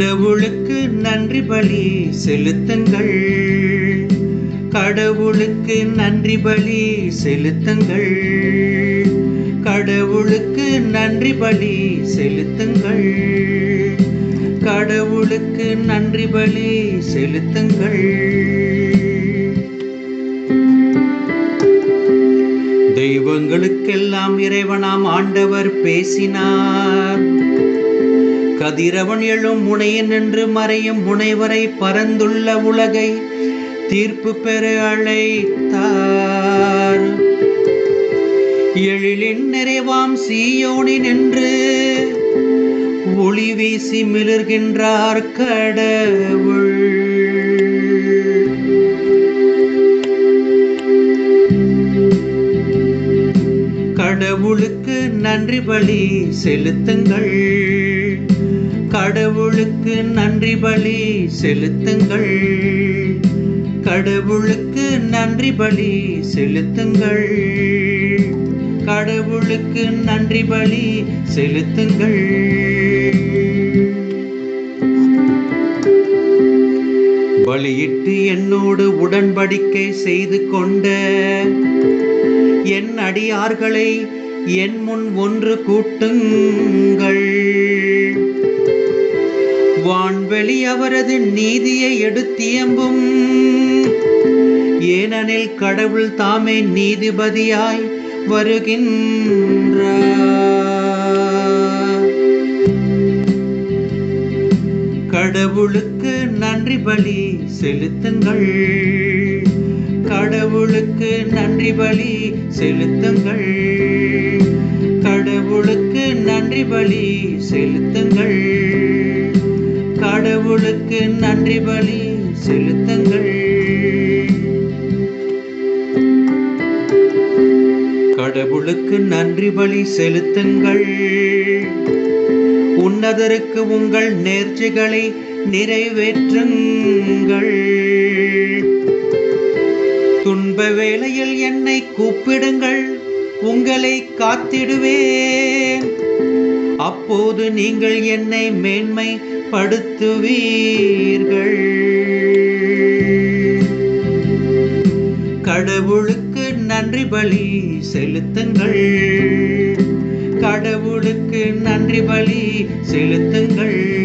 கடவுளுக்கு நன்றி பலி செலுத்துங்கள். கடவுளுக்கு நன்றி பலி செலுத்துங்கள். கடவுளுக்கு நன்றி பலி செலுத்துங்கள். கடவுளுக்கு நன்றி பலி செலுத்துங்கள். தெய்வங்களுக்கெல்லாம் இறைவனாம் ஆண்டவர் பேசினார். கதிரவன் எழும் முனையின் நின்று மறையும் முனைவரை பரந்துள்ள உலகை தீர்ப்பு பெற அழைத்தார். எழிலின் நிறைவாம் சீயோனி நின்று ஒளி வீசி மிளர்கின்றார் கடவுள். கடவுளுக்கு நன்றி பலி செலுத்துங்கள். கடவுளுக்கு நன்றி பலி செலுத்துங்கள். கடவுளுக்கு நன்றி பலி செலுத்துங்கள். கடவுளுக்கு நன்றி பலி செலுத்துங்கள். பலியிட்டு என்னோடு உடன்படிக்கை செய்து கொண்ட என் அடியார்களை என் முன் ஒன்று கூட்டுங்கள். வான்வெளி அவரது நீதியை எடுத்தியம்பும். ஏனெனில் கடவுள் தாமே நீதிபதியாய் வருகின்றார். கடவுளுக்கு நன்றி பலி செலுத்துங்கள். கடவுளுக்கு நன்றி பலி செலுத்துங்கள். கடவுளுக்கு நன்றி பலி செலுத்துங்கள். கடவுளுக்கு நன்றி பலி செலுத்துங்கள். கடவுளுக்கு நன்றி பலி செலுத்துங்கள். உன்னதருக்கு உங்கள் நேர்ச்சிகளை நிறைவேற்றுங்கள். துன்ப வேளையில் என்னை கூப்பிடுங்கள். உங்களை காத்திடுவேன். அப்போது நீங்கள் என்னை மேன்மைப்படுத்துவீர்கள். கடவுளுக்கு நன்றி பலி செலுத்துங்கள். கடவுளுக்கு நன்றி பலி செலுத்துங்கள்.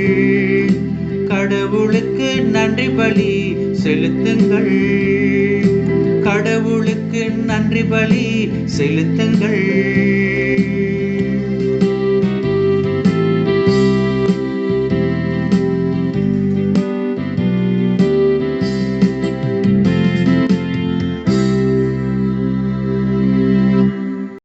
கடவுளுக்கு நன்றி பலி செலுத்துங்கள். கடவுளுக்கு நன்றி பலி செலுத்துங்கள்.